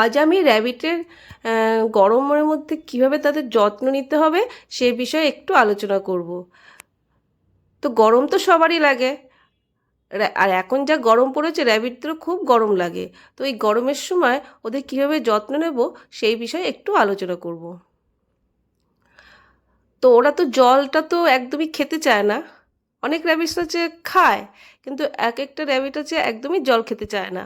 আজ আমি র্যাবিটের গরমের মধ্যে কীভাবে তাদের যত্ন নিতে হবে সে বিষয়ে একটু আলোচনা করব। তো গরম তো সবারই লাগে। আর এখন যা গরম পড়েছে, র্যাবিটদেরও খুব গরম লাগে। তো এই গরমের সময় ওদের কীভাবে যত্ন নেব সেই বিষয়ে একটু আলোচনা করব। তো ওরা তো জলটা তো একদমই খেতে চায় না। অনেক র্যাবিটস আছে খায়, কিন্তু এক একটা র্যাবিট আছে একদমই জল খেতে চায় না।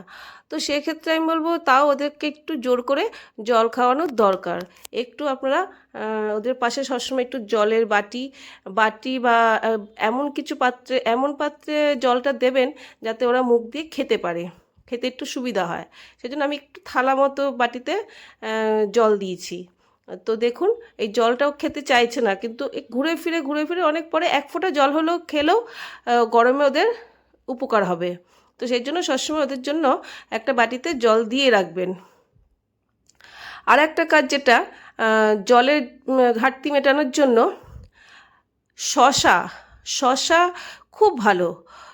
তো সেক্ষেত্রে আমি বলব তাও ওদেরকে একটু জোর করে জল খাওয়ানোর দরকার। একটু আপনারা ওদের পাশে সবসময় একটু জলের বাটি বাটি বা এমন কিছু পাত্রে, এমন পাত্রে জলটা দেবেন যাতে ওরা মুখ দিয়ে খেতে পারে। খেতে একটু সুবিধা হয়। সেজন্য আমি একটু থালা মতো বাটিতে জল দিয়েছি। তো দেখুন, এই জলটাও খেতে চাইছে না। কিন্তু ঘুরে ফিরে ঘুরে ফিরে অনেক পরে এক ফোঁটা জল হলেও খেলেও গরমে ওদের উপকার হবে। তো সেই জন্য সবসময় ওদের জন্য একটা বাটিতে জল দিয়ে রাখবেন। আর একটা কাজ যেটা জলের ঘাটতি মেটানোর জন্য শশা শশা খুব ভালো।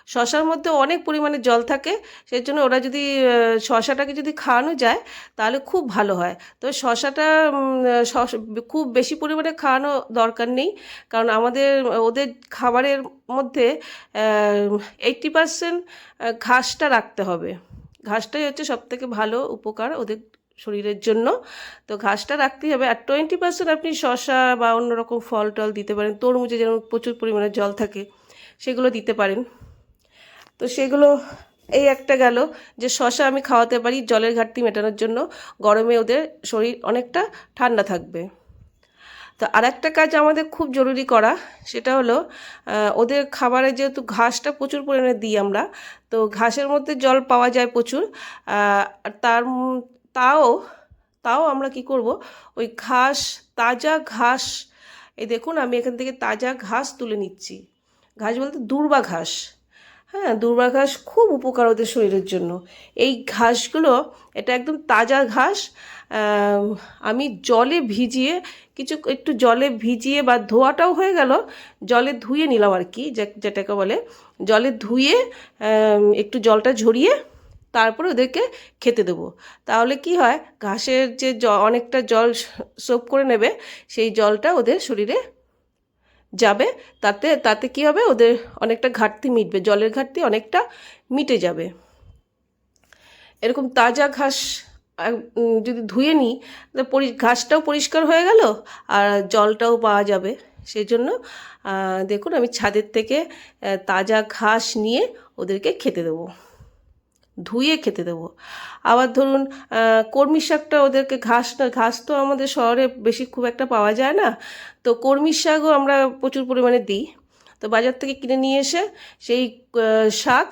শশার মধ্যে অনেক পরিমাণে জল থাকে সেই জন্য ওরা যদি শশাটাকে যদি খাওয়ানো যায়, তাহলে খুব ভালো হয়। তো শশাটা খুব বেশি পরিমাণে খাওয়ানো দরকার নেই, কারণ আমাদের, ওদের খাবারের মধ্যে এইটটি পারসেন্ট ঘাসটা রাখতে হবে। ঘাসটাই হচ্ছে সবথেকে ভালো উপকার ওদের শরীরের জন্য। তো ঘাসটা রাখতেই হবে। আর টোয়েন্টি পার্সেন্ট আপনি শশা বা অন্য রকম ফল টল দিতে পারেন, তরমুজে যেমন প্রচুর পরিমাণে জল থাকে, সেগুলো দিতে পারেন। তো সেগুলো এই একটা গেল যে শশা আমি খাওয়াতে পারি, জলের ঘাটতি মেটানোর জন্য। গরমে ওদের শরীর অনেকটা ঠান্ডা থাকবে। তো আর একটা কাজ আমাদের খুব জরুরি করা, সেটা হলো ওদের খাবারে যেহেতু ঘাসটা প্রচুর পরিমাণে দিই আমরা, তো ঘাসের মধ্যে জল পাওয়া যায় প্রচুর আর তার তাও তাও আমরা কি করব? ওই ঘাস, তাজা ঘাস, এই দেখুন আমি এখান থেকে তাজা ঘাস তুলে নিচ্ছি। ঘাস বলতে দূর্বা ঘাস। হ্যাঁ দূর্বা ঘাস খুব উপকার ওদের শরীরের জন্য। এই ঘাসগুলো, এটা একদম তাজা ঘাস আমি জলে ভিজিয়ে, কিছু একটু জলে ভিজিয়ে বা ধোয়াটাও হয়ে গেল, জলে ধুয়ে নিলাম আর কি যেটাকে বলে, জলে ধুয়ে একটু জলটা ঝরিয়ে তারপরে ওদেরকে খেতে দেবো। তাহলে কি হয়, ঘাসের যে অনেকটা জল সোপ করে নেবে, সেই জলটা ওদের শরীরে যাবে, তাতে তাতে কি হবে? ওদের অনেকটা ঘাটতি মিটবে, জলের ঘাটতি অনেকটা মিটে যাবে। এরকম তাজা ঘাস যদি ধুয়ে নিই, তাহলে পরি, ঘাসটাও পরিষ্কার হয়ে গেল আর জলটাও পাওয়া যাবে। সেই জন্য দেখুন, আমি ছাদের থেকে তাজা ঘাস নিয়ে ওদেরকে খেতে দেবো। ধুয়ে খেতে দেবো। আবার ধরুন কর্মী শাকটা ওদেরকে ঘাস না, ঘাস তো আমাদের শহরে বেশি খুব একটা পাওয়া যায় না। তো কর্মী শাকও আমরা প্রচুর পরিমাণে দিই। তো বাজার থেকে কিনে নিয়ে এসে সেই শাক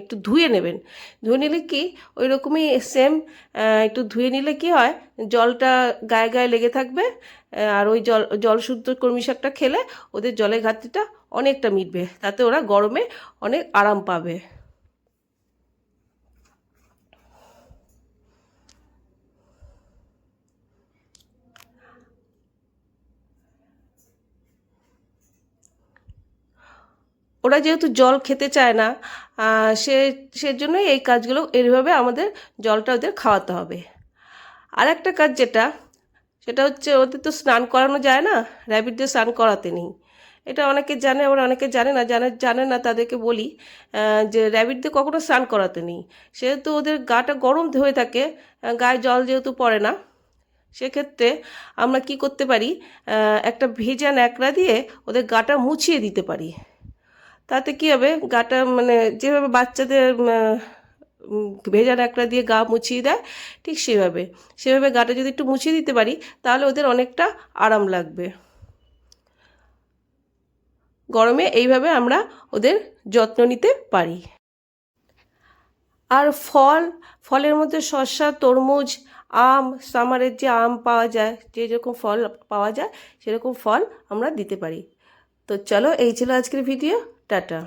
একটু ধুয়ে নেবেন। ধুয়ে নিলে কি ওই রকমই সেম একটু ধুয়ে নিলে কি হয়, জলটা গায়ে গায়ে লেগে থাকবে আর ওই জল জল শুদ্ধ কর্মী শাকটা খেলে ওদের জলের ঘাটতিটা অনেকটা মিটবে। তাতে ওরা গরমে অনেক আরাম পাবে। ওরা যেহেতু জল খেতে চায় না সে, সেজন্যই এই কাজগুলো এইভাবে আমাদের জলটা ওদের খাওয়াতে হবে। আর একটা কাজ যেটা, সেটা হচ্ছে ওদের তো স্নান করানো যায় না র্যাবিটদের স্নান করাতে নেই। এটা অনেকে জানে, আবার অনেকে জানে না জানে জানে না তাদেরকে বলি যে র্যাবিটদের কখনো স্নান করাতে নেই। সেহেতু ওদের গাটা গরম হয়ে থাকে গায়ে জল যেহেতু পড়ে না, সেক্ষেত্রে আমরা কি করতে পারি একটা ভেজা ন্যাকড়া দিয়ে ওদের গাটা মুছিয়ে দিতে পারি। তাতে কি হবে? গাটা মানে যেভাবে বাচ্চাদের ভেজা ন্যাকড়া দিয়ে গা মুছিয়ে দেয়, ঠিক সেভাবে। সেভাবে গাটা যদি একটু মুছিয়ে দিতে পারি, তাহলে ওদের অনেকটা আরাম লাগবে। গরমে এইভাবে আমরা ওদের যত্ন নিতে পারি। আর ফল, ফলের মধ্যে শসা, তরমুজ, আম, সামারের যে আম পাওয়া যায়, যে যেরকম ফল পাওয়া যায়, সেরকম ফল আমরা দিতে পারি। তো চলো এই ছিল আজকের ভিডিও টাটা।